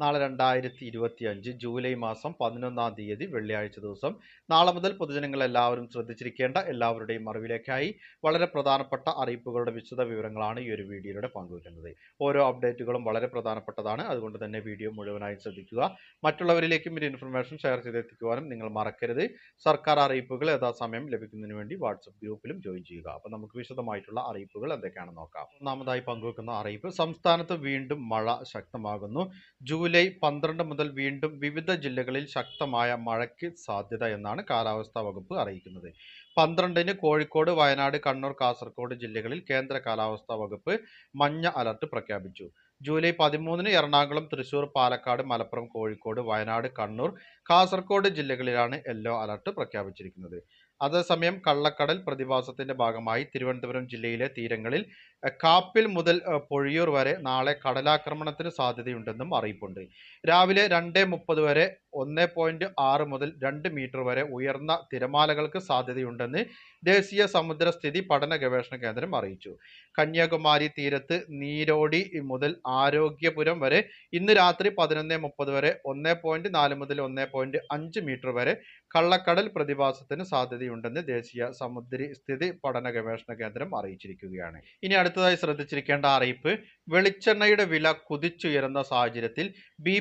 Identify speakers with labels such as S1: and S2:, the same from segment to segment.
S1: നാളെ രണ്ടായിരത്തി ഇരുപത്തി അഞ്ച് ജൂലൈ മാസം പതിനൊന്നാം തീയതി വെള്ളിയാഴ്ച ദിവസം. നാളെ മുതൽ പൊതുജനങ്ങൾ എല്ലാവരും ശ്രദ്ധിച്ചിരിക്കേണ്ട എല്ലാവരുടെയും അറിവിലേക്കായി വളരെ പ്രധാനപ്പെട്ട അറിയിപ്പുകളുടെ വിശദ വിവരങ്ങളാണ് ഈ ഒരു വീഡിയോയിലൂടെ പങ്കുവയ്ക്കുന്നത്. ഓരോ അപ്ഡേറ്റുകളും വളരെ പ്രധാനപ്പെട്ടതാണ്. അതുകൊണ്ട് തന്നെ വീഡിയോ മുഴുവനായി ശ്രദ്ധിക്കുക. മറ്റുള്ളവരിലേക്കും ഒരു ഇൻഫർമേഷൻ ഷെയർ ചെയ്തെത്തിക്കുവാനും നിങ്ങൾ മറക്കരുത്. സർക്കാർ അറിയിപ്പുകൾ യഥാസമയം ലഭിക്കുന്നതിന് വേണ്ടി വാട്സപ്പ് ഗ്രൂപ്പിലും ജോയിൻ ചെയ്യുക. അപ്പോൾ നമുക്ക് വിശദമായിട്ടുള്ള അറിയിപ്പുകൾ എന്തൊക്കെയാണെന്ന് നോക്കാം. ഒന്നാമതായി പങ്കുവെക്കുന്ന അറിയിപ്പ്. സംസ്ഥാനത്ത് വീണ്ടും മഴ ശക്തമാകുന്നു. ജൂലൈ പന്ത്രണ്ട് മുതൽ വീണ്ടും വിവിധ ജില്ലകളിൽ ശക്തമായ മഴയ്ക്ക് സാധ്യത എന്നാണ് കാലാവസ്ഥാ വകുപ്പ് അറിയിക്കുന്നത്. പന്ത്രണ്ടിന് കോഴിക്കോട് വയനാട് കണ്ണൂർ കാസർഗോഡ് ജില്ലകളിൽ കേന്ദ്ര കാലാവസ്ഥാ വകുപ്പ് മഞ്ഞ അലർട്ട് പ്രഖ്യാപിച്ചു. ജൂലൈ പതിമൂന്നിന് എറണാകുളം തൃശൂർ പാലക്കാട് മലപ്പുറം കോഴിക്കോട് വയനാട് കണ്ണൂർ കാസർഗോഡ് ജില്ലകളിലാണ് യെല്ലോ അലർട്ട് പ്രഖ്യാപിച്ചിരിക്കുന്നത്. അതേസമയം കള്ളക്കടൽ പ്രതിഭാസത്തിന്റെ ഭാഗമായി തിരുവനന്തപുരം ജില്ലയിലെ തീരങ്ങളിൽ കാപ്പിൽ മുതൽ പൊഴിയൂർ വരെ നാളെ കടലാക്രമണത്തിന് സാധ്യതയുണ്ടെന്നും അറിയിപ്പുണ്ട്. രാവിലെ രണ്ട് മുപ്പത് വരെ ഒന്ന് പോയിന്റ് ആറ് മുതൽ രണ്ട് മീറ്റർ വരെ ഉയർന്ന തിരമാലകൾക്ക് സാധ്യതയുണ്ടെന്ന് ദേശീയ സമുദ്ര സ്ഥിതി പഠന ഗവേഷണ കേന്ദ്രം അറിയിച്ചു. കന്യാകുമാരി തീരത്ത് നീരോടി മുതൽ ആരോഗ്യപുരം വരെ ഇന്ന് രാത്രി പതിനൊന്ന് മുപ്പത് വരെ ഒന്ന് പോയിന്റ് നാല് മുതൽ ഒന്ന് പോയിന്റ് അഞ്ച് മീറ്റർ വരെ കള്ളക്കടൽ പ്രതിഭാസത്തിന് സാധ്യതയുണ്ടെന്ന് ദേശീയ സമുദ്രി സ്ഥിതി പഠന ഗവേഷണ കേന്ദ്രം അറിയിച്ചിരിക്കുകയാണ്. ഇനി അടുത്തതായി ശ്രദ്ധിച്ചിരിക്കേണ്ട അറിയിപ്പ് വെളിച്ചെണ്ണയുടെ വില കുതിച്ചുയരുന്ന സാഹചര്യത്തിൽ ബി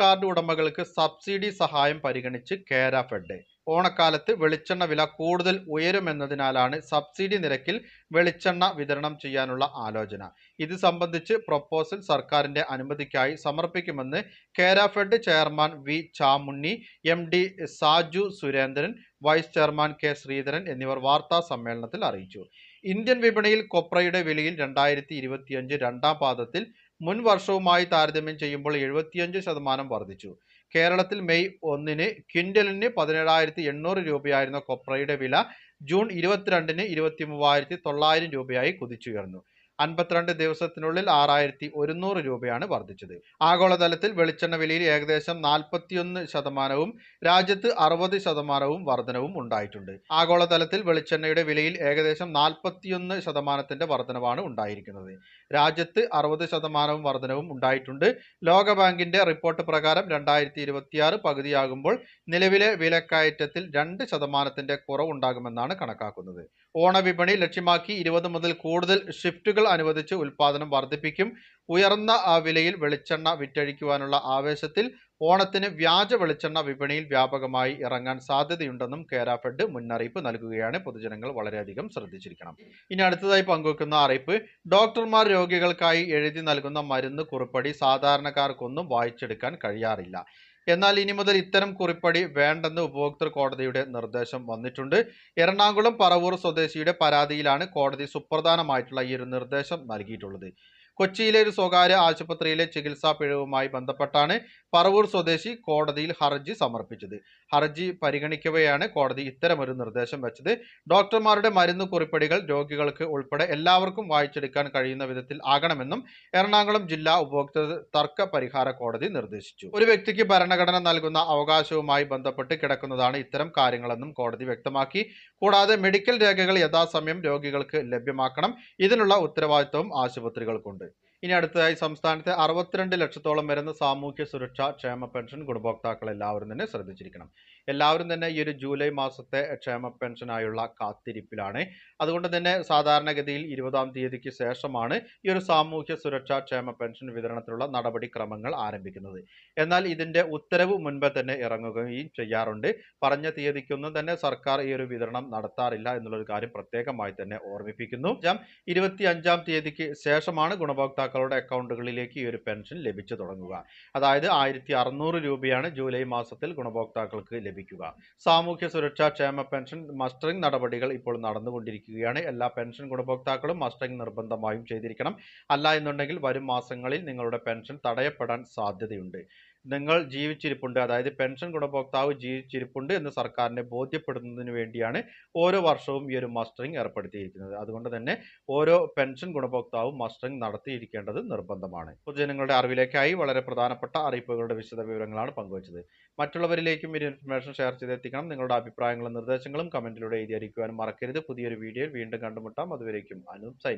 S1: കാർഡ് ഉടമകൾക്ക് സബ്സിഡി സഹായം പരിഗണിച്ച് കേര ഫെഡ് ഓണക്കാലത്ത് വെളിച്ചെണ്ണ വില കൂടുതൽ ഉയരുമെന്നതിനാലാണ് സബ്സിഡി നിരക്കിൽ വെളിച്ചെണ്ണ വിതരണം ചെയ്യാനുള്ള ആലോചന. ഇത് സംബന്ധിച്ച് പ്രൊപ്പോസൽ സർക്കാരിന്റെ അനുമതിക്കായി സമർപ്പിക്കുമെന്ന് Kerafed chairman V Chamunni M D Saju Surendran vice chairman K Sreedharan എന്നിവർ വാർത്താ സമ്മേളനത്തിൽ അറിയിച്ചു. ഇന്ത്യൻ വിപണിയിൽ കൊപ്രയുടെ വിലയിൽ രണ്ടായിരത്തി ഇരുപത്തിയഞ്ച് രണ്ടാം പാദത്തിൽ മുൻ വർഷവുമായി താരതമ്യം ചെയ്യുമ്പോൾ എഴുപത്തിയഞ്ച് ശതമാനം വർദ്ധിച്ചു. കേരളത്തിൽ മെയ് ഒന്നിന് ക്വിന്റലിന് പതിനേഴായിരത്തി എണ്ണൂറ് രൂപയായിരുന്ന കൊപ്രയുടെ വില ജൂൺ ഇരുപത്തിരണ്ടിന് ഇരുപത്തി മൂവായിരത്തി തൊള്ളായിരം രൂപയായി കുതിച്ചുയർന്നു. അൻപത്തിരണ്ട് ദിവസത്തിനുള്ളിൽ ആറായിരത്തി ഒരുന്നൂറ് രൂപയാണ് വർദ്ധിച്ചത്. ആഗോളതലത്തിൽ വെളിച്ചെണ്ണ വിലയിൽ ഏകദേശം നാൽപ്പത്തിയൊന്ന് ശതമാനവും രാജ്യത്ത് അറുപത് ശതമാനവും വർധനവും ഉണ്ടായിട്ടുണ്ട്. ആഗോളതലത്തിൽ വെളിച്ചെണ്ണയുടെ വിലയിൽ ഏകദേശം നാൽപ്പത്തിയൊന്ന് ശതമാനത്തിന്റെ വർധനവാണ് ഉണ്ടായിരിക്കുന്നത്. രാജ്യത്ത് അറുപത് ശതമാനവും വർധനവും ഉണ്ടായിട്ടുണ്ട്. ലോകബാങ്കിന്റെ റിപ്പോർട്ട് പ്രകാരം രണ്ടായിരത്തി ഇരുപത്തിയാറ് പകുതിയാകുമ്പോൾ നിലവിലെ വിലക്കയറ്റത്തിൽ രണ്ട് ശതമാനത്തിന്റെ കുറവുണ്ടാകുമെന്നാണ് കണക്കാക്കുന്നത്. ഓണവിപണി ലക്ഷ്യമാക്കി ഇരുപത് മുതൽ കൂടുതൽ ഷിഫ്റ്റുകൾ അനുവദിച്ച് ഉൽപാദനം വർദ്ധിപ്പിക്കും. ഉയർന്ന വിലയിൽ വെളിച്ചെണ്ണ വിറ്റഴിക്കുവാനുള്ള ആവേശത്തിൽ ഓണത്തിന് വ്യാജ വെളിച്ചെണ്ണ വിപണിയിൽ വ്യാപകമായി ഇറങ്ങാൻ സാധ്യതയുണ്ടെന്നും കേരാഫെഡ് മുന്നറിയിപ്പ് നൽകുകയാണ്. പൊതുജനങ്ങൾ വളരെയധികം ശ്രദ്ധിച്ചിരിക്കണം. ഇനി അടുത്തതായി പങ്കുവെക്കുന്ന അറിയിപ്പ്. ഡോക്ടർമാർ രോഗികൾക്കായി എഴുതി നൽകുന്ന മരുന്ന് കുറിപ്പടി സാധാരണക്കാർക്കൊന്നും വായിച്ചെടുക്കാൻ കഴിയാറില്ല. എന്നാൽ ഇനി മുതൽ ഇത്തരം കുറിപ്പടി വേണ്ടെന്ന് ഉപഭോക്തൃ കോടതിയുടെ നിർദ്ദേശം വന്നിട്ടുണ്ട്. എറണാകുളം പറവൂർ സ്വദേശിയുടെ പരാതിയിലാണ് കോടതി സുപ്രധാനമായിട്ടുള്ള ഈ ഒരു നിർദ്ദേശം നൽകിയിട്ടുള്ളത്. കൊച്ചിയിലെ ഒരു സ്വകാര്യ ആശുപത്രിയിലെ ചികിത്സാ പിഴവുമായി ബന്ധപ്പെട്ടാണ് പറവൂർ സ്വദേശി കോടതിയിൽ ഹർജി സമർപ്പിച്ചത്. ഹർജി പരിഗണിക്കവെയാണ് കോടതി ഇത്തരമൊരു നിർദ്ദേശം വെച്ചത്. ഡോക്ടർമാരുടെ മരുന്ന് കുറിപ്പടികൾ രോഗികൾക്ക് ഉൾപ്പെടെ എല്ലാവർക്കും വായിച്ചെടുക്കാൻ കഴിയുന്ന വിധത്തിൽ ആകണമെന്നും എറണാകുളം ജില്ലാ ഉപഭോക്തൃ തർക്ക പരിഹാര കോടതി നിർദ്ദേശിച്ചു. ഒരു വ്യക്തിക്ക് ഭരണഘടന നൽകുന്ന അവകാശവുമായി ബന്ധപ്പെട്ട് കിടക്കുന്നതാണ് ഇത്തരം കാര്യങ്ങളെന്നും കോടതി വ്യക്തമാക്കി. കൂടാതെ മെഡിക്കൽ രേഖകൾ യഥാസമയം രോഗികൾക്ക് ലഭ്യമാക്കണം. ഇതിനുള്ള ഉത്തരവാദിത്വവും ആശുപത്രികൾക്കുണ്ട്. ഇനി അടുത്തതായി സംസ്ഥാനത്തെ അറുപത്തിരണ്ട് ലക്ഷത്തോളം വരുന്ന സാമൂഹ്യ സുരക്ഷാ ക്ഷേമ പെൻഷൻ ഗുണഭോക്താക്കൾ എല്ലാവരും തന്നെ ശ്രദ്ധിച്ചിരിക്കണം. എല്ലാവരും തന്നെ ഈ ഒരു ജൂലൈ മാസത്തെ ക്ഷേമ പെൻഷനായുള്ള കാത്തിരിപ്പിലാണ്. അതുകൊണ്ട് തന്നെ സാധാരണഗതിയിൽ ഇരുപതാം തീയതിക്ക് ശേഷമാണ് ഈ ഒരു സാമൂഹ്യ സുരക്ഷാ ക്ഷേമ പെൻഷൻ വിതരണത്തിലുള്ള നടപടിക്രമങ്ങൾ ആരംഭിക്കുന്നത്. എന്നാൽ ഇതിന്റെ ഉത്തരവ് മുൻപേ തന്നെ ഇറങ്ങുകയും ചെയ്യാറുണ്ട്. പറഞ്ഞ തീയതിക്കൊന്നും തന്നെ സർക്കാർ ഈ ഒരു വിതരണം നടത്താറില്ല എന്നുള്ളൊരു കാര്യം പ്രത്യേകമായി തന്നെ ഓർമ്മിപ്പിക്കുന്നു. ഇരുപത്തി അഞ്ചാം തീയതിക്ക് ശേഷമാണ് ഗുണഭോക്താക്കളുടെ അക്കൗണ്ടുകളിലേക്ക് ഈ ഒരു പെൻഷൻ ലഭിച്ചു തുടങ്ങുക. അതായത് ആയിരത്തി അറുന്നൂറ് രൂപയാണ് ജൂലൈ മാസത്തിൽ ഗുണഭോക്താക്കൾക്ക് ലഭിക്കുക. സാമൂഹ്യ സുരക്ഷാ ക്ഷേമ പെൻഷൻ മസ്റ്ററിംഗ് നടപടികൾ ഇപ്പോൾ നടന്നുകൊണ്ടിരിക്കുകയാണ്. എല്ലാ പെൻഷൻ ഗുണഭോക്താക്കളും മസ്റ്ററിംഗ് നിർബന്ധമായും ചെയ്തിരിക്കണം. അല്ല എന്നുണ്ടെങ്കിൽ വരും മാസങ്ങളിൽ നിങ്ങളുടെ പെൻഷൻ തടയപ്പെടാൻ സാധ്യതയുണ്ട്. നിങ്ങൾ ജീവിച്ചിരിപ്പുണ്ട്. അതായത് പെൻഷൻ ഗുണഭോക്താവ് ജീവിച്ചിരിപ്പുണ്ട് എന്ന് സർക്കാരിനെ ബോധ്യപ്പെടുന്നതിന് വേണ്ടിയാണ് ഓരോ വർഷവും ഈ ഒരു മസ്റ്ററിംഗ് ഏർപ്പെടുത്തിയിരിക്കുന്നത്. അതുകൊണ്ട് തന്നെ ഓരോ പെൻഷൻ ഗുണഭോക്താവും മസ്റ്ററിംഗ് നടത്തിയിരിക്കേണ്ടത് നിർബന്ധമാണ്. പൊതുജനങ്ങളുടെ അറിവിലേക്കായി വളരെ പ്രധാനപ്പെട്ട അറിയിപ്പുകളുടെ വിശദ വിവരങ്ങളാണ് പങ്കുവച്ചത്. മറ്റുള്ളവരിലേക്കും ഈ ഇൻഫർമേഷൻ ഷെയർ ചെയ്തെത്തിക്കണം. നിങ്ങളുടെ അഭിപ്രായങ്ങളും നിർദ്ദേശങ്ങളും കമന്റിലൂടെ എഴുതി അറിയിക്കുവാനും മറക്കരുത്. പുതിയൊരു വീഡിയോയിൽ വീണ്ടും കണ്ടുമുട്ടാം. അതുവരേക്കും അനു സൈനിങ്